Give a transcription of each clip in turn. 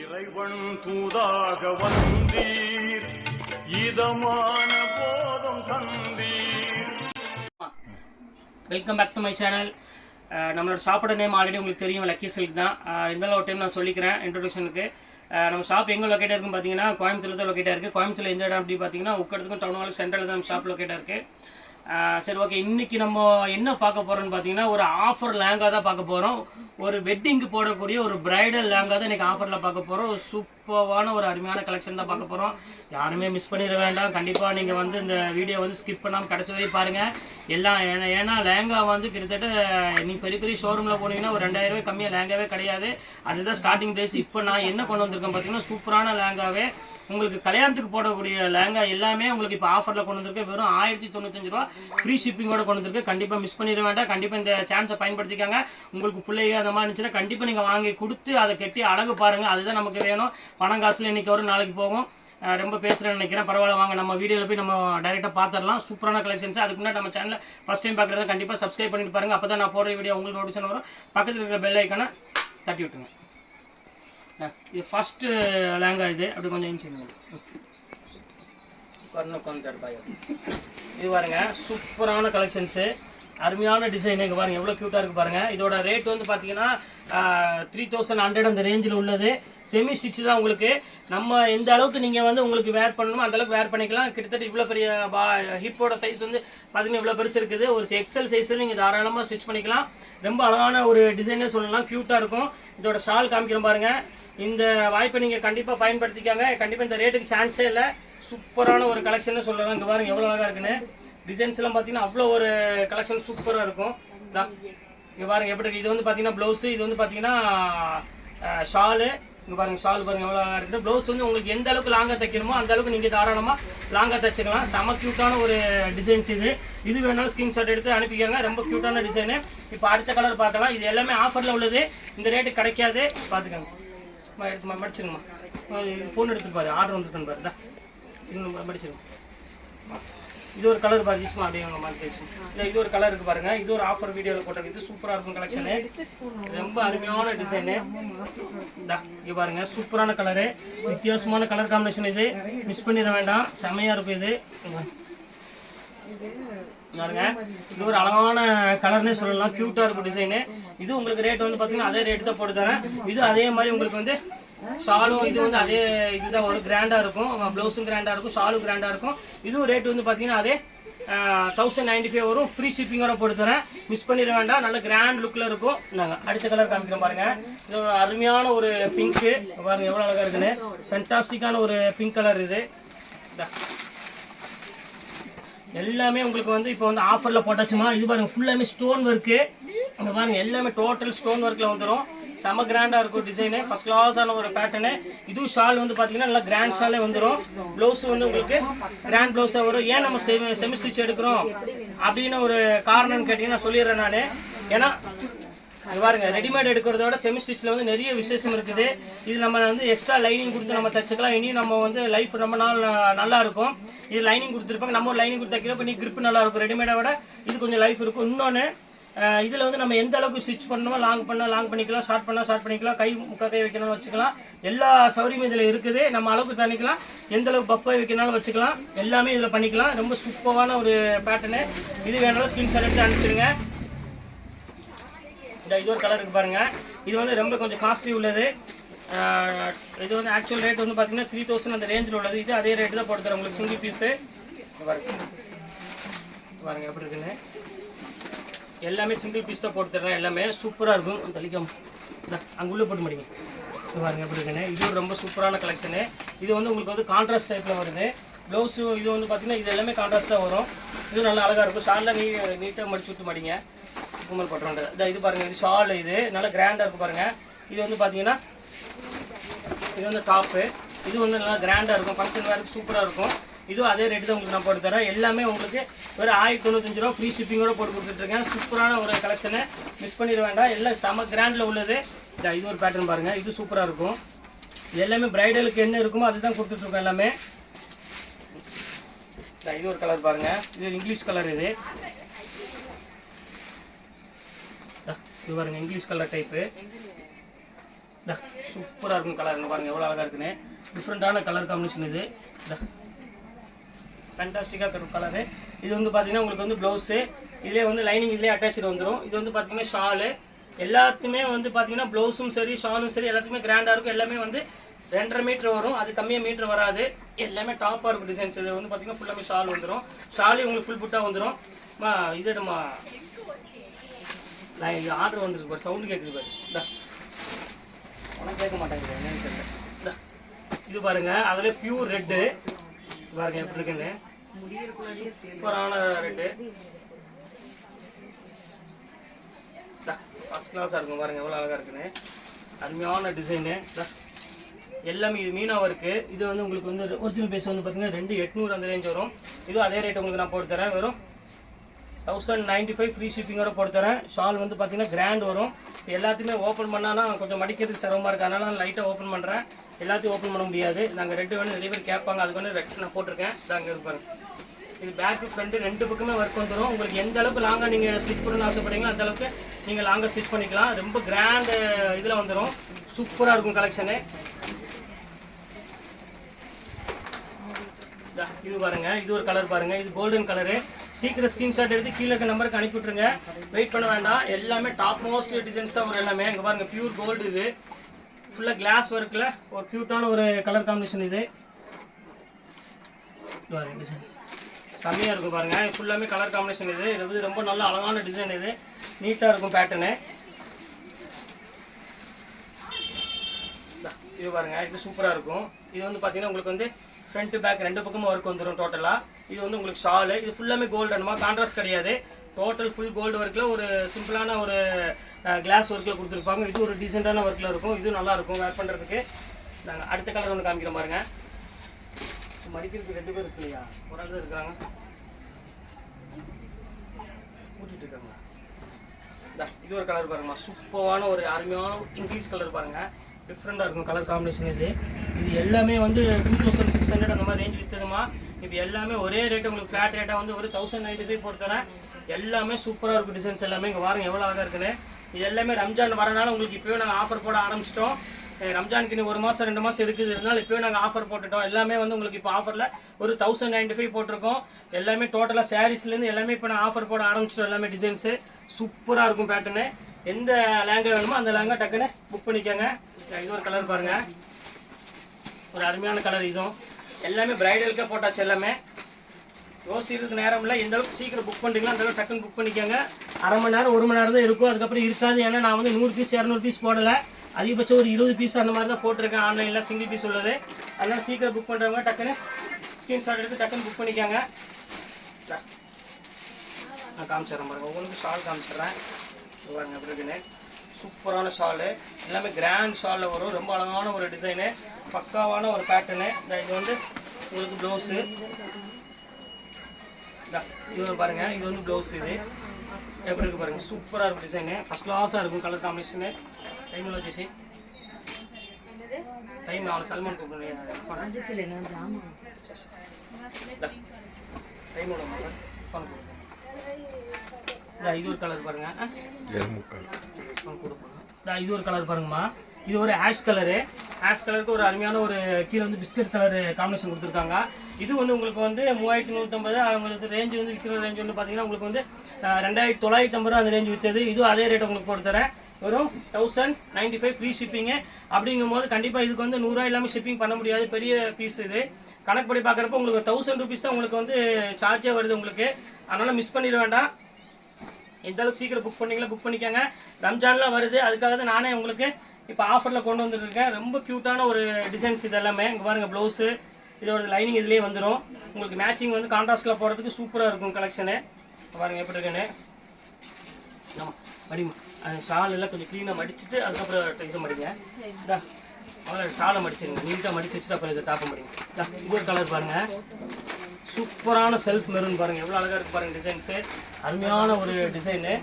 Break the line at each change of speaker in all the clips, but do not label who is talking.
இறைவன் தூதாக வந்தீர். இதமான போதம் தந்தீர்.
Welcome back to my channel நம்மளோட சாப்பிட நேம் ஆல்ரெடி உங்களுக்கு தெரியும் லக்கி சில்க் தான். Uh, இருந்தாலும் ஒரு டைம் நான் சொல்லிக்கிறேன் இன்ட்ரொடக்ஷனுக்கு uh, நம்ம ஷாப் எங்கே லொக்கேட்டாக இருக்குன்னு பார்த்தீங்கன்னா கோயம்புத்தூர் தான் லொக்கேட்டாக இருக்குது கோயம்புத்தூர் எந்த இடம் அப்படி பார்த்தீங்கன்னா உக்கடத்துக்கும் டவுன் ஹால் சென்ட்ரல் தான் நம்ம ஷாப் லொக்கேட்டாக இருக்குது சரி ஓகே இன்னைக்கு நம்ம என்ன பார்க்க போகிறோம்னு பார்த்தீங்கன்னா ஒரு ஆஃபர் லேங்கா தான் பார்க்க போகிறோம் ஒரு வெட்டிங்க்கு போடக்கூடிய ஒரு பிரைடல் லேங்கா தான் இன்றைக்கி ஆஃபரில் பார்க்க போகிறோம் ஒரு சூப்பரான ஒரு அருமையான கலெக்ஷன் தான் பார்க்க போகிறோம் யாருமே மிஸ் பண்ணிட வேண்டாம். கண்டிப்பாக நீங்கள் வந்து இந்த வீடியோ வந்து ஸ்கிப் பண்ணாமல் கடைசி வரையும் பாருங்கள் எல்லாம் ஏன்னா லேங்கா வந்து கிட்டத்தட்ட நீ பெரிய பெரிய ஷோரூமில் போனீங்கன்னா ஒரு ரெண்டாயிரம் ரூபாய் கம்மியாக லேங்காவே கிடையாது. அதுதான் ஸ்டார்டிங் ப்ரைஸ் இப்போ நான் என்ன கொண்டு வந்திருக்கேன் பார்த்தீங்கன்னா சூப்பரான லேங்காவே உங்களுக்கு கல்யாணத்துக்கு போடக்கூடிய லேங்கா எல்லாமே உங்களுக்கு இப்போ ஆஃபரில் கொண்டு வந்திருக்கு. வெறும் ஆயிரத்தி தொண்ணூத்தஞ்சு ரூபா. ஃப்ரீ ஷிப்பிங்கோட கொண்டு வந்திருக்கு. கண்டிப்பாக மிஸ் பண்ணிட வேண்டாம். கண்டிப்பாக இந்த சான்ஸை பயன்படுத்திக்காங்க. உங்களுக்கு பிள்ளைங்க அந்த மாதிரி இருந்துச்சுன்னா கண்டிப்பாக நீங்கள் வாங்கி கொடுத்து அதை கட்டி அழகு பாருங்கள் அதுதான் நமக்கு வேணும். பணம் காசில் இன்றைக்கி வரும் நாளைக்கு போகும். ரொம்ப பேசுகிறேன்னு நினைக்கிறேன். பரவாயில்ல வாங்க. நம்ம வீடியோவில் போய் நம்ம டேரெக்டாக பார்த்துடலாம் சூப்பரான கலெக்ஷன்ஸ் அதுக்கு முன்னாடி நம்ம சேனலில் ஃபஸ்ட் டைம் பார்க்குறத கண்டிப்பாக சப்ஸ்கிரைப் பண்ணிட்டு பாருங்கள் அப்போ தான் நான் போடுற வீடியோ உங்களுக்கு நோட்டிஷன் வரும். பக்கத்தில் இருக்கிற பெல் ஐக்கானை தட்டி விட்டுருங்க. இது ஃபஸ்ட்டு லேங்கா இது. அப்படி கொஞ்சம் இன்ச்சு வரணும் கொஞ்சம் பாயம் இது பாருங்க சூப்பரான கலெக்ஷன்ஸு அருமையான டிசைன் இங்கே பாருங்கள் எவ்வளோ க்யூட்டாக இருக்குது பாருங்கள் இதோட ரேட் வந்து பார்த்தீங்கன்னா த்ரீ தௌசண்ட் ஹண்ட்ரட் அந்த ரேஞ்சில் உள்ளது. செமி ஸ்டிச் தான் உங்களுக்கு. நம்ம எந்த அளவுக்கு நீங்கள் வந்து உங்களுக்கு வேர் பண்ணணுமோ அந்தளவுக்கு வேர் பண்ணிக்கலாம். கிட்டத்தட்ட இவ்வளோ பெரிய பா ஹிப்போட சைஸ் வந்து பார்த்தீங்கன்னா இவ்வளோ பெருசு இருக்குது. ஒரு எக்ஸல் சைஸில் நீங்கள் தாராளமாக ஸ்டிச் பண்ணிக்கலாம். ரொம்ப அழகான ஒரு டிசைனே சொல்லலாம். க்யூட்டாக இருக்கும். இதோட ஷால் காமிக்கிறோம் பாருங்கள் இந்த வாய்ப்பை நீங்கள் கண்டிப்பாக பயன்படுத்திக்காங்க. கண்டிப்பாக இந்த ரேட்டுக்கு சான்ஸே இல்லை. சூப்பரான ஒரு கலெக்ஷன் சொல்லலாம். இங்கே பாருங்க எவ்வளோ அழகாக இருக்குன்னு. டிசைன்ஸ் எல்லாம் பார்த்தீங்கன்னா அவ்வளோ ஒரு கலெக்ஷன் சூப்பராக இருக்கும். இங்கே பாருங்க எப்படி இருக்கு? இது வந்து பார்த்தீங்கன்னா ப்ளவுஸு இது வந்து பார்த்தீங்கன்னா ஷாலு இங்கே பாருங்க ஷால் பாருங்க எவ்வளோ இருக்குது ப்ளவுஸ் வந்து உங்களுக்கு எந்த அளவுக்கு லாங்காக தைக்கணுமோ அந்த அளவுக்கு நீங்கள் தாராளமாக லாங்காக தைச்சிக்கலாம். செம க்யூட்டான ஒரு டிசைன்ஸ் இது. இது வேணாலும் ஸ்க்ரீன்ஷாட் எடுத்து அனுப்பிக்கோங்க. ரொம்ப க்யூட்டான டிசைனு இப்போ அடுத்த கலர் பார்க்கலாம். இது எல்லாமே ஆஃபரில் உள்ளது. இந்த ரேட்டு கிடைக்காது. பார்த்துக்கோங்க அம்மா, எடுத்துமா மடிச்சிருங்கம்மா. ஃபோன் எடுத்துட்டு பாரு. ஆர்டர் வந்துருக்குன்னு பாரு. தான் இன்னும் மடிச்சிருங்க. இது ஒரு கலர் பாரு ஜிஸ்மா அப்படியே மாதிரி பேசும் இல்லை இது ஒரு கலர் இருக்கு பாருங்க. இது ஒரு ஆஃபர் வீடியோவில் போட்டிருக்கு. இது சூப்பராக இருக்கும் கலெக்ஷனு ரொம்ப அருமையான டிசைனு இந்தா இங்கே பாருங்க. சூப்பரான கலரு வித்தியாசமான கலர் காம்பினேஷன் இது. மிஸ் பண்ணிட வேண்டாம். செமையாக இருக்கும் இது. பாருங்க. இது ஒரு அழகான கலர்னே சொல்லலாம். க்யூட்டாக இருக்கும் டிசைனு இது உங்களுக்கு ரேட் வந்து பார்த்தீங்கன்னா அதே ரேட்டு தான் போட்டு தரேன். இது அதே மாதிரி உங்களுக்கு வந்து ஷாலும் இது வந்து அதே இதுதான் ஒரு கிராண்டாக இருக்கும். ப்ளவுஸும் கிராண்டாக இருக்கும் ஷாலும் கிராண்டாக இருக்கும். இதுவும் ரேட் வந்து பார்த்தீங்கன்னா அதே தௌசண்ட் நைன்டி ஃபைவ் வரும். ஃப்ரீ ஷிப்பிங்கோட போட்டு தரேன். மிஸ் பண்ணிட வேண்டாம். நல்ல கிராண்ட் லுக்கில் இருக்கும். நாங்கள் அடுத்த கலர் காமிக்கிறோம் பாருங்க. இது ஒரு அருமையான ஒரு பிங்க்கு பாருங்க எவ்வளோ அழகாக இருக்குன்னு. ஃபென்டாஸ்டிக்கான ஒரு பிங்க் கலர் இது. எல்லாமே உங்களுக்கு வந்து இப்போ வந்து ஆஃபரில் போட்டாச்சுமா? இது பாருங்க ஃபுல்லாமே ஸ்டோன் ஒர்க்கு இங்கே பாருங்க எல்லாமே டோட்டல் ஸ்டோன் ஒர்க்கில் வந்துடும் செம கிராண்டாக இருக்கும் டிசைனு ஃபஸ்ட் கிளாஸான ஒரு பேட்டர்னு இதுவும் ஷால் வந்து பார்த்தீங்கன்னா நல்லா கிராண்ட் ஷாலே வந்துடும் ப்ளவுஸ் வந்து உங்களுக்கு கிராண்ட் ப்ளவுஸாக வரும். ஏன் நம்ம செமி செமி ஸ்டிச் எடுக்கிறோம் அப்படின்னு ஒரு காரணம்னு கேட்டிங்கன்னா சொல்லிடுறேன் நான். ஏன்னா இது பாருங்க ரெடிமேட் எடுக்கிறதோட செமி ஸ்டிச்சில் வந்து நிறைய விசேஷம் இருக்குது. இது நம்ம வந்து எக்ஸ்ட்ரா லைனிங் கொடுத்து நம்ம தச்சுக்கலாம். இனியும் நம்ம வந்து லைஃப் ரொம்ப நாள் நல்லா இருக்கும். இது லைனிங் கொடுத்துருப்பாங்க. நம்ம ஒரு லைனிங் கொடுத்து தைக்கிறப்ப நீ கிரிப் நல்லா இருக்கும். ரெடிமேடை விட இது கொஞ்சம் லைஃப் இருக்கும். இன்னொன்று இதில் வந்து நம்ம எந்த அளவுக்கு ஸ்டிச் பண்ணணுமோ லாங் பண்ணால் லாங் பண்ணிக்கலாம் ஷார்ட் பண்ணால் ஷார்ட் பண்ணிக்கலாம் கை முக்கா கை வைக்கணும்னு வச்சுக்கலாம். எல்லா சௌகரியமும் இதில் இருக்குது. நம்ம அளவுக்கு தண்ணிக்கலாம் எந்த அளவுக்கு பஃபாக வைக்கனாலும் வச்சுக்கலாம். எல்லாமே இதில் பண்ணிக்கலாம். ரொம்ப சூப்பரான ஒரு பேட்டர்னு இது வேணாலும் ஸ்கிரீன்ஷாட் எடுத்து அனுப்பிச்சிடுங்க. இந்த இது ஒரு கலர் இருக்குது பாருங்கள் இது வந்து ரொம்ப கொஞ்சம் காஸ்ட்லி உள்ளது. இது வந்து ஆக்சுவல் ரேட் வந்து பார்த்தீங்கன்னா த்ரீ தௌசண்ட் அந்த ரேஞ்சில் உள்ளது. இது அதே ரேட்டு தான் போட்டு தரேன். உங்களுக்கு சிங்கிள் பீஸு பாருங்க. பாருங்கள் எப்படி இருக்குன்னு. எல்லாமே சிங்கிள் பீஸ் தான் போட்டு தரேன் எல்லாமே சூப்பராக இருக்கும். தளிக்கம் அங்கே உள்ளே போட்டு முடிங்க. இது பாருங்க எப்படி இருக்குன்னு. இது ரொம்ப சூப்பரான கலெக்ஷனு இது வந்து உங்களுக்கு வந்து கான்ட்ராஸ்ட் டைப்பில் வருது. ப்ளவுஸு இது வந்து பார்த்தீங்கன்னா இது எல்லாமே கான்ட்ராஸ்ட் தான் வரும். இது நல்லா அழகாக இருக்கும். ஷாலில் நீ நீட்டாக மடிச்சு விட்டு மடிங்க. கும்பல் போட்டுருவாங்க இந்த இது பாருங்கள் இது ஷால் இது. நல்லா கிராண்டாக இருக்கும் பாருங்கள் இது வந்து பார்த்தீங்கன்னா இது வந்து டாப்பு இது வந்து நல்லா கிராண்டாக இருக்கும். ஃபங்க்ஷன் வேறு சூப்பராக இருக்கும். இதுவும் அதே ரேட்டு தான் உங்களுக்கு நான் போட்டு தரேன். எல்லாமே உங்களுக்கு ஒரு ஆயிரத்தி தொண்ணூத்தஞ்சு ரூபா ஃப்ரீ ஷிப்பிங்கோட போட்டு கொடுத்துட்ருக்கேன். சூப்பரான ஒரு கலெக்ஷனை மிஸ் பண்ணிட வேண்டாம். எல்லாம் செம கிராண்டில் உள்ளது. இந்த இது ஒரு பேட்டர்ன் பாருங்கள் இது சூப்பராக இருக்கும். எல்லாமே பிரைடலுக்கு என்ன இருக்குமோ அதுதான் கொடுத்துட்ருக்கோம் எல்லாமே. இது ஒரு கலர் பாருங்கள் இது இங்கிலீஷ் கலர் இது. இது பாருங்க இங்கிலீஷ் கலர் டைப்பு சூப்பராக இருக்கும் கலருங்க பாருங்கள் எவ்வளோ அழகாக இருக்குன்னு. டிஃப்ரெண்ட்டான கலர் காம்பினேஷன் இது. ஃபேண்டாஸ்டிக்காக இருக்கும் கலரு இது வந்து பார்த்தீங்கன்னா உங்களுக்கு வந்து ப்ளவுஸு இதிலே வந்து லைனிங் இதிலே அட்டாச்சு வந்துடும் இது வந்து பார்த்தீங்கன்னா ஷாலு எல்லாத்துக்குமே வந்து பார்த்தீங்கன்னா ப்ளவுஸும் சரி ஷாலும் சரி எல்லாத்துக்குமே கிராண்டாக இருக்கும். எல்லாமே வந்து ரெண்டரை மீட்டர் வரும். அது கம்மியாக மீட்டர் வராது. எல்லாமே டாப்பாக இருக்கும் டிசைன்ஸ் இது வந்து பார்த்தீங்கன்னா ஃபுல்லாமே ஷால் வந்துடும் ஷாலு உங்களுக்கு ஃபுல் புட்டாக வந்துடும் மா இது நம்ம நான் இது ஆர்டர் வந்துருக்கு பாரு. சவுண்டு கேட்குது பாரு. இந்தா. உனக்கு கேட்க மாட்டேங்குது. என்னன்னு தெரியல. இது பாருங்க. அதில் பியூர் ரெட்டு பாருங்கள் எப்படி இருக்குன்னு. சூப்பரான ரெட்டு ஃபஸ்ட் கிளாஸாக இருக்கும் பாருங்க எவ்வளோ அழகாக இருக்குன்னு. அருமையான டிசைனு எல்லாமே இது மீனா ஒர்க்கு இது வந்து உங்களுக்கு வந்து ஒரிஜினல் பேஸ் வந்து பார்த்தீங்கன்னா ரெண்டு எட்நூறு அந்த ரேஞ்ச் வரும். இதுவும் அதே ரேட் உங்களுக்கு நான் போட்டு தரேன் வெறும் தௌசண்ட் நைன்ட்டி ஃபைவ் ஃப்ரீ ஷிப்பிங்கோட போட்டு தரேன் ஷால் வந்து பார்த்தீங்கன்னா கிராண்ட் வரும். எல்லாத்தையுமே ஓப்பன் பண்ணானா கொஞ்சம் மடிக்கிறதுக்கு சிரமமாக இருக்குது அதனால் நான் லைட்டாக ஓப்பன் பண்ணுறேன் எல்லாத்தையும் ஓப்பன் பண்ண முடியாது. நாங்கள் ரெண்டு வேணும் நிறைய பேர் கேட்பாங்க. அதுக்கு வந்து ரெட் நான் போட்டிருக்கேன். இதாங்க இருப்பாரு இது பேக்கு ஃப்ரண்ட்டு ரெண்டு பக்கமே ஒர்க் வந்துடும் உங்களுக்கு எந்த அளவுக்கு லாங்காக நீங்கள் ஸ்டிச் பண்ணணும்னு ஆசைப்படுறீங்களோ அந்த அளவுக்கு நீங்கள் லாங்காக ஸ்டிச் பண்ணிக்கலாம். ரொம்ப கிராண்டு இதில் வந்துடும் சூப்பராக இருக்கும் கலெக்ஷனு இது பாருங்க. இது ஒரு கலர் பாருங்க. இது கோல்டன் கலரு சீக்கிரம் ஸ்கிரீன்ஷாட் எடுத்து கீழே இருக்க நம்பருக்கு அனுப்பிவிட்டுருங்க. வெயிட் பண்ண வேண்டாம். எல்லாமே டாப் மோஸ்ட் டிசைன்ஸ் தான் வரும் எல்லாமே. இங்கே பாருங்க பியூர் கோல்டு இது. ஃபுல்லாக கிளாஸ் ஒர்க்கில் ஒரு க்யூட்டான ஒரு கலர் காம்பினேஷன் இது. பாருங்க டிசைன் செம்மையாக இருக்கும் பாருங்கள் ஃபுல்லாமே கலர் காம்பினேஷன் இது. இது வந்து ரொம்ப நல்ல அழகான டிசைன் இது. நீட்டாக இருக்கும் பேட்டர்னு இது பாருங்கள் இது சூப்பராக இருக்கும். இது வந்து பார்த்தீங்கன்னா உங்களுக்கு வந்து ஃப்ரண்ட் பேக் ரெண்டு பக்கமும் ஒர்க் வந்துடும் டோட்டலாக இது வந்து உங்களுக்கு ஷாலு இது ஃபுல்லாமே கோல்டனுமா கான்ட்ராஸ்ட் கிடையாது. டோட்டல் ஃபுல் கோல்டு ஒர்க்கில் ஒரு சிம்பிளான ஒரு கிளாஸ் ஒர்க்கில் கொடுத்துருப்பாங்க. இது ஒரு டீசெண்டான ஒர்க்கில் இருக்கும். இது நல்லா இருக்கும். வேர் பண்ணுறதுக்கு நாங்கள் அடுத்த கலர் ஒன்று காமிக்கிற பாருங்க. மடிக்கிறதுக்கு ரெண்டு பேர் இருக்கு இல்லையா ஒரு ஆள் தான் இருக்கிறாங்க கூட்டிகிட்டு இருக்காங்க. இந்த இது ஒரு கலர் பாருங்கம்மா. சூப்பரான ஒரு அருமையான இங்கிலீஷ் கலர் பாருங்கள் டிஃப்ரெண்ட்டாக இருக்கும் கலர் காம்பினேஷன் இது. இது எல்லாமே வந்து டூ தௌசண்ட் சிக்ஸ் ஹண்ட்ரட் அந்த மாதிரி ரேஞ்ச் விற்றுதுமா இது எல்லாமே ஒரே ரேட் உங்களுக்கு ஃப்ளாட் ரேட்டாக வந்து ஒரு தௌசண்ட் நைன்ட்டி ஃபைவ் போட்டு தரேன். எல்லாமே சூப்பராக இருக்கும் டிசைன்ஸ் எல்லாமே. இங்கே வாரம் எவ்வளோ அழகாக இருக்குன்னு. இது எல்லாமே ரம்ஜான் வரனால உங்களுக்கு இப்போவே நாங்கள் ஆஃபர் போட ஆரம்பிச்சிட்டோம். ரம்ஜானுக்கு இன்னும் ஒரு மாதம் ரெண்டு மாதம் இருக்குது. இருந்தாலும் இப்போவே நாங்கள் ஆஃபர் போட்டுட்டோம். எல்லாமே வந்து உங்களுக்கு இப்போ ஆஃபரில் ஒரு தௌசண்ட் நைன்டி ஃபைவ் போட்டிருக்கோம். எல்லாமே டோட்டலாக சாரீஸ்லேருந்து எல்லாமே இப்போ நான் ஆஃபர் போட ஆரம்பிச்சிட்டோம். எல்லாமே டிசைன்ஸு சூப்பராக இருக்கும் பேட்டர்னு எந்த லேங்கா வேணுமோ அந்த லேங்கா டக்குன்னு புக் பண்ணிக்கோங்க. இது ஒரு கலர் பாருங்கள் ஒரு அருமையான கலர் இதுவும். எல்லாமே பிரைடலுக்கே போட்டாச்சு எல்லாமே. யோசிக்கிறதுக்கு நேரம் இல்லை எந்த அளவுக்கு சீக்கிரம் புக் பண்ணுறீங்களோ அந்த அளவுக்கு டக்குன்னு புக் பண்ணிக்கோங்க. அரை மணி நேரம் ஒரு மணி நேரம் தான் இருக்கும் அதுக்கப்புறம் இருக்காது. ஏன்னா நான் வந்து நூறு பீஸ் இரநூறு பீஸ் போடலை. அதிகபட்சம் ஒரு இருபது பீஸ் அந்த மாதிரி தான் போட்டிருக்கேன். ஆன்லைனில் சிங்கிள் பீஸ் உள்ளது. அதனால் சீக்கிரம் புக் பண்ணுறவங்க டக்குன்னு ஸ்க்ரீன்ஷாட் எடுத்து டக்குன்னு புக் பண்ணிக்கோங்க. நான் காமிச்சிடுறேன் பாருங்க. உங்களுக்கு ஷால் காமிச்சிடுறேன். பாருங்க எப்படி இருக்குன்னு. சூப்பரான ஷாலு எல்லாமே கிராண்ட் ஷாலில் வரும். ரொம்ப அழகான ஒரு டிசைனு பக்காவான ஒரு பேட்டர்னு இந்த இது வந்து உங்களுக்கு ப்ளவுஸு இது பாருங்க இது வந்து ப்ளவுஸ் இது. எப்படி இருக்கு பாருங்க சூப்பராக இருக்கும் டிசைனு ஃபஸ்ட் கிளாஸாக இருக்கும் கலர் காம்பினேஷனு டைமில் வச்சு டைம் அவனை சல்மான் கூப்பிடுங்க டைம் ஃபோன் கொடுங்க. இந்தா, இது ஒரு கலர் பாருங்க. ஆ ஃபோன் கொடுப்போம் இந்தா, இது ஒரு கலர் பாருங்கம்மா. இது ஒரு ஆஷ் கலரு ஆஷ் கலருக்கு ஒரு அருமையான ஒரு கீழே வந்து பிஸ்கட் கலர் காம்பினேஷன் கொடுத்துருக்காங்க. இது வந்து உங்களுக்கு வந்து மூவாயிரத்தி நூற்றம்பது உங்களுக்கு ரேஞ்சு வந்து விற்கிற ரேஞ்ச் வந்து பார்த்தீங்கன்னா உங்களுக்கு வந்து ரெண்டாயிரத்தி தொள்ளாயிரத்தி ஐம்பது ரூபா அந்த ரேஞ்ச் விற்றது இதுவும் அதே ரேட் உங்களுக்கு போட்டு தரேன். வெறும் thousand ninety five free shipping அப்படிங்கும்போது கண்டிப்பாக இதுக்கு வந்து நூறுரூவா இல்லாமல் ஷிப்பிங் பண்ண முடியாது. பெரிய பீஸ் இது. கணக்குப்படி பார்க்குறப்ப உங்களுக்கு தௌசண்ட் ருபீஸ் தான் உங்களுக்கு வந்து சார்ஜே வருது உங்களுக்கு. அதனால் மிஸ் பண்ணிட வேண்டாம். எந்த அளவுக்கு சீக்கிரம் புக் பண்ணிங்களா புக் பண்ணிக்கோங்க. ரம்ஜான்லாம் வருது. அதுக்காக தான் நானே உங்களுக்கு இப்போ ஆஃபரில் கொண்டு வந்துருக்கேன் ரொம்ப க்யூட்டான ஒரு டிசைன்ஸ் இது எல்லாமே இங்கே பாருங்கள் ப்ளவுஸு இதோட லைனிங் இதுலேயே வந்துடும் உங்களுக்கு மேட்சிங் வந்து கான்ட்ராஸ்டில் போடுறதுக்கு சூப்பராக இருக்கும் கலெக்ஷனு பாருங்கள் எப்படி இருக்குன்னு. ஆமாம் மடிமா அந்த ஷால் எல்லாம் கொஞ்சம் க்ளீனாக மடிச்சுட்டு அதுக்கப்புறம் இது மடிங்க இதா முதல்ல ஷாலை மடிச்சிருங்க. நீட்டாக மடிச்சு வச்சுட்டு அப்புறம் இதை டாப்பை மடிங்க இதா இன்னொரு கலர் பாருங்கள் சூப்பரான செல்ஃப் மெரூன் பாருங்கள் எவ்வளோ அழகாக இருக்குது பாருங்கள் டிசைன்ஸு அருமையான ஒரு டிசைனு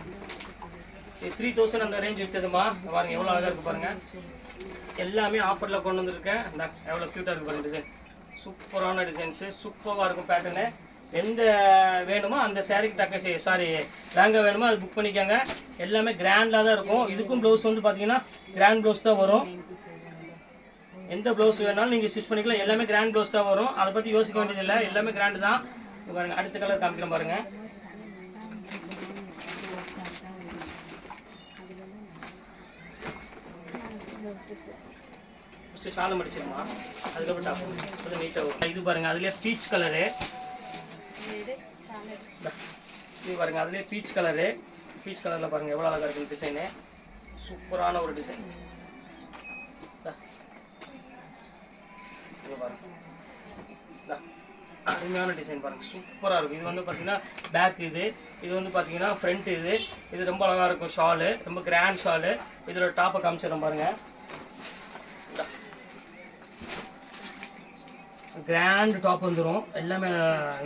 த்ரீ தௌசண்ட் அந்த ரேஞ்ச் விற்றுதுமா பாருங்க எவ்வளோ அழகாக இருக்கு பாருங்க. எல்லாமே ஆஃபரில் கொண்டு வந்திருக்கேன். இந்த எவ்வளோ க்யூட்டாக இருக்கு பாருங்க டிசைன் சூப்பரான டிசைன்ஸு சூப்பராக இருக்கும் பேட்டர்னு எந்த வேணுமோ அந்த சேரீக்கு தக்க சாரி லேங்கா வேணுமோ அது புக் பண்ணிக்கோங்க. எல்லாமே கிராண்டாக தான் இருக்கும். இதுக்கும் ப்ளவுஸ் வந்து பார்த்தீங்கன்னா கிராண்ட் ப்ளவுஸ் தான் வரும். எந்த ப்ளவுஸ் வேணாலும் நீங்கள் ஸ்டிச் பண்ணிக்கலாம். எல்லாமே கிராண்ட் ப்ளவுஸ் தான் வரும். அதை பற்றி யோசிக்க வேண்டியதில்லை. எல்லாமே கிராண்டு தான். பாருங்கள் அடுத்த கலர் காமிக்கிறேன் பாருங்கள் ஃபஸ்ட்டு ஷாலும் அடிச்சிருமா? அதுக்கப்புறம் டாப் கொஞ்சம் நீட்டாக வரும். இது பாருங்க அதுலேயே பீச் கலரு இது பாருங்க அதுலேயே பீச் கலரு பீச் கலரில் பாருங்க எவ்வளோ அழகாக இருக்குது டிசைனு சூப்பரான ஒரு டிசைன். அருமையான டிசைன் பாருங்க சூப்பராக இருக்கும். இது வந்து பார்த்தீங்கன்னா பேக் இது. இது வந்து பார்த்தீங்கன்னா ஃப்ரண்ட் இது. இது ரொம்ப அழகாக இருக்கும் ஷாலு ரொம்ப கிராண்ட் ஷாலு இதோட டாப்பை காமிச்சிடறேன் பாருங்க. கிராண்ட் டாப் வந்துடும் எல்லாமே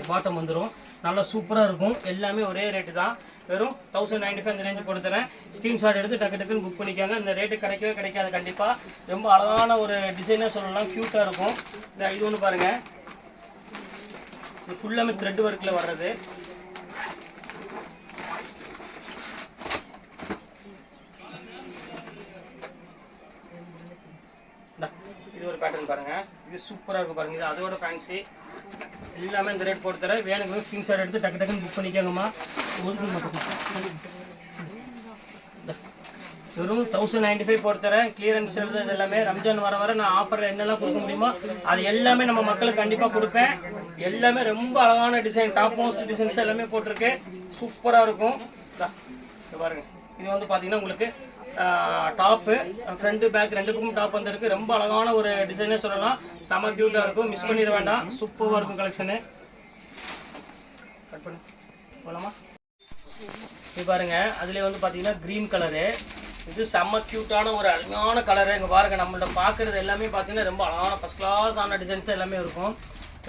பாட்டம் வந்துடும் நல்லா சூப்பராக இருக்கும். எல்லாமே ஒரே ரேட்டு தான். வெறும் தௌசண்ட் நைன்டி ஃபைவ் இந்த ரேஞ்சு கொடுத்துறேன் ஸ்க்ரீன்ஷாட் எடுத்து டக்கு டக்குன்னு புக் பண்ணிக்காங்க. இந்த ரேட்டு கிடைக்கவே கிடைக்காது கண்டிப்பாக ரொம்ப அழகான ஒரு டிசைனாக சொல்லலாம். க்யூட்டாக இருக்கும். இந்த இது ஒன்று பாருங்கள் இது ஃபுல்லாமே த்ரெட் ஒர்க்கில் வர்றது இந்தா, இது பாருங்கள் இது சூப்பராக இருக்கும் பாருங்கள் இது அதோட ஃபேன்சி எல்லாமே இந்த ரேட் போட்டு தரேன். வேணுங்க ஸ்க்ரீன்ஷாட் எடுத்து டக்கு டக்குன்னு புக் பண்ணிக்கோங்கம்மா. ஒதுக்கு மட்டும் வெறும் தௌசண்ட் நைன்டி ஃபைவ் போட்டு தரேன். கிளியரன்ஸ் இது எல்லாமே ரம்ஜான் வர வர நான் ஆஃபரில் என்னெல்லாம் கொடுக்க முடியுமோ அது எல்லாமே நம்ம மக்களுக்கு கண்டிப்பாக கொடுப்பேன். எல்லாமே ரொம்ப அழகான டிசைன் டாப் மோஸ்ட் டிசைன்ஸ் எல்லாமே போட்டிருக்கு. சூப்பராக இருக்கும். பாருங்கள் இது வந்து பார்த்தீங்கன்னா உங்களுக்கு டாப்பு ஃப்ரண்ட் பேக் ரெண்டுக்கும் டாப் வந்திருக்கு. ரொம்ப அழகான ஒரு டிசைனே சொல்லலாம். செம க்யூட்டாக இருக்கும். மிஸ் பண்ணிட வேண்டாம். சூப்பராக இருக்கும் கலெக்ஷனு கட் பண்ணு. போகலாமா இது பாருங்க. அதுலேயே வந்து பார்த்தீங்கன்னா க்ரீன் கலரு இது செம்ம க்யூட்டான ஒரு அருமையான கலரு இங்கே பாருங்கள் நம்மள்ட்ட பார்க்குறது எல்லாமே பார்த்தீங்கன்னா ரொம்ப அழகான ஃபஸ்ட் கிளாஸ் ஆன டிசைன்ஸ் தான் எல்லாமே இருக்கும்.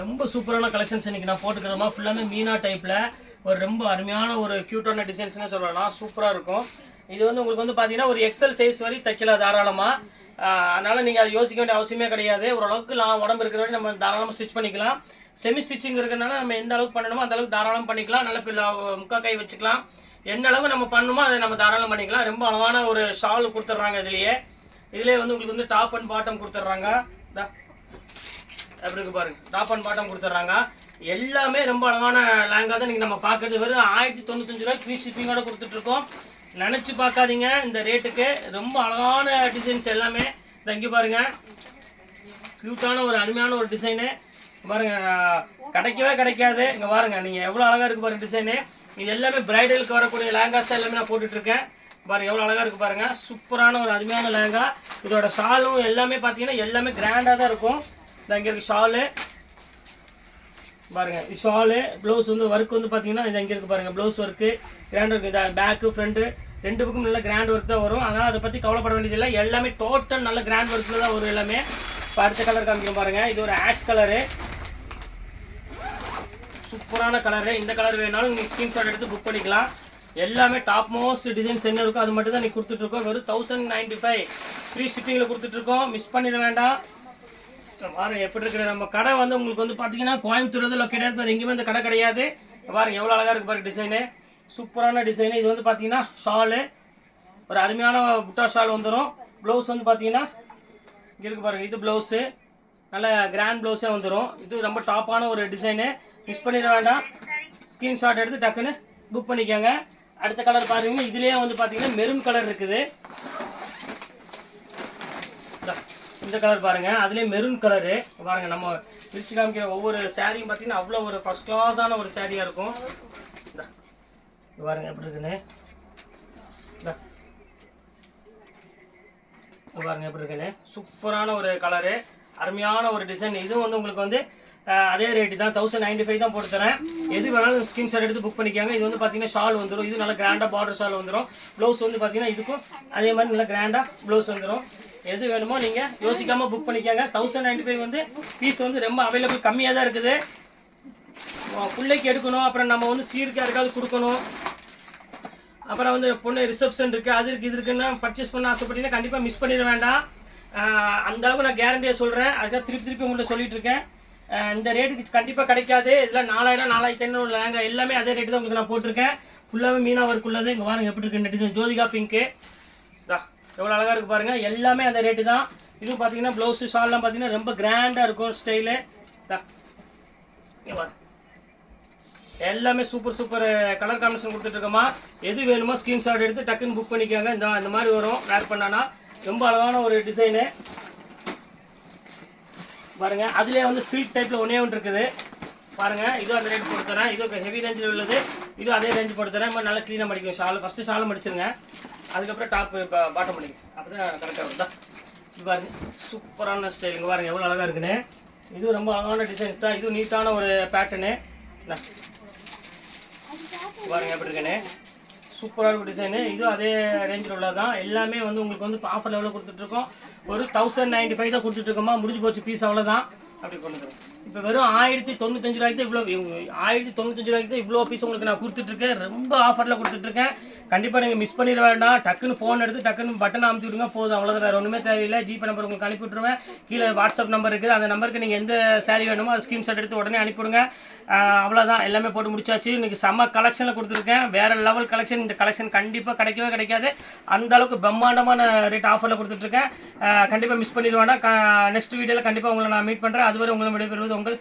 ரொம்ப சூப்பரான கலெக்ஷன்ஸ் இன்றைக்கி நான் போட்டுக்கிறோமா ஃபுல்லாமே மீனா டைப்பில் ஒரு ரொம்ப அருமையான ஒரு க்யூட்டான டிசைன்ஸ்னே சொல்லலாம். சூப்பராக இருக்கும். இது வந்து உங்களுக்கு வந்து பார்த்தீங்கன்னா ஒரு எக்ஸல் சைஸ் வரை தைக்கலாம் தாராளமாக அதனால் நீங்கள் அதை யோசிக்க வேண்டிய அவசியமே கிடையாது. ஓரளவுக்கு நான் உடம்பு இருக்கிற வரை நம்ம தாராளமாக ஸ்டிச் பண்ணிக்கலாம். செமி ஸ்டிச்சிங் இருக்கிறனால நம்ம எந்த அளவுக்கு பண்ணணுமோ அந்த அளவுக்கு தாராளம் பண்ணிக்கலாம். நல்ல பிள்ளை முக்கா கை வச்சுக்கலாம். என்ன அளவு நம்ம பண்ணணுமோ அதை நம்ம தாராளம் பண்ணிக்கலாம். ரொம்ப அழகான ஒரு ஷால் கொடுத்துட்றாங்க இதுலேயே. இதுலேயே வந்து உங்களுக்கு வந்து டாப் அண்ட் பாட்டம் கொடுத்துட்றாங்க. இதா அப்படி இருக்கு பாருங்க. டாப் அண்ட் பாட்டம் கொடுத்துட்றாங்க. எல்லாமே ரொம்ப அழகான லேங்காக தான் நீங்கள் நம்ம பார்க்கறது. வெறும் ஆயிரத்தி தொண்ணூத்தஞ்சு ரூபாய் ஃப்ரீ ஷிப்பிங்கோட கொடுத்துட்ருக்கோம் நினச்சி பார்க்காதீங்க இந்த ரேட்டுக்கு. ரொம்ப அழகான டிசைன்ஸ் எல்லாமே. தங்கி பாருங்கள் க்யூட்டான ஒரு அருமையான ஒரு டிசைனு பாருங்கள் கிடைக்கவே கிடைக்காது. இங்கே பாருங்கள் நீங்கள் எவ்வளோ அழகாக இருக்குது பாருங்கள் டிசைனு இது எல்லாமே பிரைடலுக்கு வரக்கூடிய லேங்காஸ் எல்லாமே நான் போட்டுட்ருக்கேன் இருக்கேன். எவ்வளோ அழகாக இருக்குது பாருங்கள் சூப்பரான ஒரு அருமையான லேங்கா இதோட ஷாலும் எல்லாமே பார்த்தீங்கன்னா எல்லாமே கிராண்டாக தான் இருக்கும். இந்த இங்கே ஷாலு பாருங்கள் ஷாலு ப்ளவுஸ் வந்து ஒர்க் வந்து பார்த்தீங்கன்னா இது இங்கே இருக்கு பாருங்கள் ப்ளவுஸ் ஒர்க்கு கிராண்ட் ஒர்க் இதாக பேக்கு ஃப்ரண்ட்டு ரெண்டு பக்கம் நல்ல கிராண்ட் ஒர்க் தான் வரும். அதனால் அதை பற்றி கவலைப்பட வேண்டியதில்லை. எல்லாமே டோட்டல் நல்ல கிராண்ட் ஒர்க்கில் தான் வரும் எல்லாமே. இப்போ அடுத்த கலர் காமிக்கிறோம் பாருங்கள் இது ஒரு ஆஷ் கலரு சூப்பரான கலரு இந்த கலர் வேணாலும் நீங்கள் ஸ்க்ரீன்ஷாட் எடுத்து புக் பண்ணிக்கலாம். எல்லாமே டாப் மோஸ்ட் டிசைன்ஸ் என்ன இருக்கோ அது மட்டும் தான் நீ கொடுத்துட்ருக்கோம் வெறும் தௌசண்ட் நைன்ட்டி ஃபைவ் ஃப்ரீ ஷிப்பிங்கில் கொடுத்துட்ருக்கோம் மிஸ் பண்ணிட வேண்டாம். பாருங்க எப்படி இருக்கிற நம்ம கடை வந்து உங்களுக்கு வந்து பார்த்தீங்கன்னா கோயம்புத்தூர் வந்து லொக்கேட் இருப்பார் எங்கேயுமே இந்த கடை கிடையாது. பாருங்க எவ்வளோ அழகாக இருக்கு பாருங்க டிசைனு சூப்பரான டிசைனு இது வந்து பார்த்தீங்கன்னா ஷாலு ஒரு அருமையான புட்டா ஷால் வந்துடும் ப்ளவுஸ் வந்து பார்த்தீங்கன்னா இங்கே இருக்குது பாருங்க. இது ப்ளவுஸு நல்ல கிராண்ட் ப்ளவுஸே வந்துடும் இது ரொம்ப டாப்பான ஒரு டிசைனு மிஸ் பண்ணிட வேண்டாம். ஸ்க்ரீன்ஷாட் எடுத்து டக்குன்னு புக் பண்ணிக்கோங்க. அடுத்த கலர் பாருங்க. இதுலேயே வந்து பார்த்தீங்கன்னா மெரூன் கலர் இருக்குது. இந்த கலர் பாருங்க. அதுலேயே மெரூன் கலரு பாருங்க நம்ம பிரிச்சு காமிக்கிற ஒவ்வொரு சாரியும் பார்த்தீங்கன்னா அவ்வளோ ஒரு ஃபர்ஸ்ட் கிளாஸான ஒரு சாரியாக இருக்கும். இந்த பாருங்க எப்படி இருக்குன்னு. பாருங்கள் பாருங்க எப்படி இருக்குன்னு. சூப்பரான ஒரு கலரு அருமையான ஒரு டிசைன் இதுவும் வந்து உங்களுக்கு வந்து அதே ரேட்டு தான். தௌசண்ட் நைன்டி ஃபைவ் தான் போட்டு தரேன். எது வேணாலும் ஸ்கிரீன்ஷாட் எடுத்து புக் பண்ணிக்காங்க. இது வந்து பார்த்தீங்கன்னா ஷால் வந்துடும் இது நல்லா கிராண்டாக பார்டர் ஷால் வந்துடும் ப்ளவுஸ் வந்து பார்த்தீங்கன்னா இதுக்கும் அதே மாதிரி நல்லா கிராண்டாக ப்ளவுஸ் வந்துடும் எது வேணுமோ நீங்கள் யோசிக்காமல் புக் பண்ணிக்கோங்க. தௌசண்ட் நைன்டி ஃபைவ் வந்து ஃபீஸ் வந்து ரொம்ப அவைலபிள் கம்மியாக தான் இருக்குது. பிள்ளைக்கு எடுக்கணும் அப்புறம் நம்ம வந்து சீருக்கு யாருக்காவது கொடுக்கணும். அப்புறம் வந்து பொண்ணு ரிசப்ஷன் இருக்குது அது இருக்குது இது இருக்குன்னு பர்ச்சேஸ் பண்ண ஆசைப்பட்டீங்கன்னா கண்டிப்பாக மிஸ் பண்ணிட வேண்டாம். அந்த அளவுக்கு நான் கேரண்டியாக சொல்கிறேன் அதுக்காக திருப்பி திருப்பி உங்கள்கிட்ட சொல்லிட்டு இருக்கேன். இந்த ரேட்டுக்கு கண்டிப்பாக கிடைக்காது. இதில் நாலாயிரம் நாலாயிரத்தி ஐநூறு லேங்க எல்லாமே அதே ரேட்டு தான் உங்களுக்கு நான் போட்டிருக்கேன். ஃபுல்லாகவே மீனா ஒர்க் உள்ளது இங்கே பாருங்க எப்படி இருக்கு டிசைன் ஜோதிகா பிங்க்கு தான் எவ்வளோ அழகாக இருக்குது பாருங்கள் எல்லாமே அந்த ரேட்டு தான். இதுவும் பார்த்தீங்கன்னா ப்ளவுஸு ஷால்லாம் பார்த்தீங்கன்னா ரொம்ப கிராண்டாக இருக்கும் ஸ்டைலு எல்லாமே சூப்பர் சூப்பர் கலர் காம்பினேஷன் கொடுத்துட்ருக்கோமா எது வேணுமோ ஸ்க்ரீன்ஷாட் எடுத்து டக்குன்னு புக் பண்ணிக்கோங்க. இந்த இந்த மாதிரி வரும். வேர் பண்ணானா ரொம்ப அழகான ஒரு டிசைனு பாருங்கள் அதுலேயே வந்து சில்க் டைப்பில் ஒன்றே ஒன்று இருக்குது. பாருங்கள் இதுவும் அந்த ரேட் போட்டு தரேன். இது ஹெவி ரேஞ்சில் உள்ளது. இதுவும் அதே ரேஞ்ச் போட்டு தரேன். மாதிரி நல்லா க்ளீனாக மடிக்கும் ஷால் ஃபஸ்ட்டு ஷாலும் மடிச்சிருங்க. அதுக்கப்புறம் டாப்பு இப்போ பாட்டம் பண்ணிங்க அப்போ தான் கரெக்டாக வருதா இது பாருங்க. சூப்பரான ஸ்டைல் இங்கே பாருங்க எவ்வளோ அழகாக இருக்குன்னு. இது ரொம்ப அழகான டிசைன்ஸ் தான். இதுவும் நீட்டான ஒரு பேட்டர்னு பாருங்க எப்படி இருக்குன்னு. சூப்பராக இருக்கும் டிசைனு இதுவும் அதே ரேஞ்சில் உள்ளது தான் எல்லாமே வந்து உங்களுக்கு வந்து ஆஃபர் எவ்வளோ கொடுத்துட்ருக்கோம். ஒரு தௌசண்ட் நைன்டி ஃபைவ் தான் கொடுத்துட்ருக்கோமா. முடிஞ்சு போச்சு பீஸ் அவ்வளோதான் அப்படி கொண்டு இப்போ வெறும் ஆயிரத்தி தொண்ணூத்தஞ்சு ரூபாய்க்கு தான் இவ்வளோ ஆயிரத்தி தொண்ணூத்தஞ்சு ரூபாய்க்கு தான் இவ்வளோ பீஸ் உங்களுக்கு நான் கொடுத்துட்ருக்கேன். ரொம்ப ஆஃபரில் கொடுத்துட்ருக்கேன். கண்டிப்பாக நீங்கள் மிஸ் பண்ணிட வேண்டாம். டக்குன்னு ஃபோன் எடுத்து டக்குன்னு பட்டன் அமுத்தி விடுங்க. போதும். அவ்வளோதான் வேறு ஒன்றுமே தேவையில்லை. ஜிபே நம்பர் உங்களுக்கு அனுப்பி விட்ருவேன் கீழே வாட்ஸ்அப் நம்பர் இருக்குது. அந்த நம்பருக்கு நீங்கள் எந்த சாரீ வேணுமோ அது ஸ்க்ரீன்ஷாட் எடுத்து உடனே அனுப்பிவிடுங்க. அவ்வளோதான் எல்லாமே போட்டு முடிச்சாச்சு. இன்னைக்கு செம்ம கலெக்ஷனில் கொடுத்துருக்கேன். வேறு லெவல் கலெக்ஷன் இந்த கலெக்ஷன் கண்டிப்பாக கிடைக்கவே கிடைக்காது. அந்த அளவுக்கு பிரம்மாண்டமான ரேட் ஆஃபரில் கொடுத்துட்ருக்கேன். கண்டிப்பாக மிஸ் பண்ணிட வேண்டாம். நெக்ஸ்ட் வீடியோவில் கண்டிப்பாக உங்களை நான் மீட் பண்ணுறேன் அதுவரை உங்களை விடைபெறுவது உங்கள்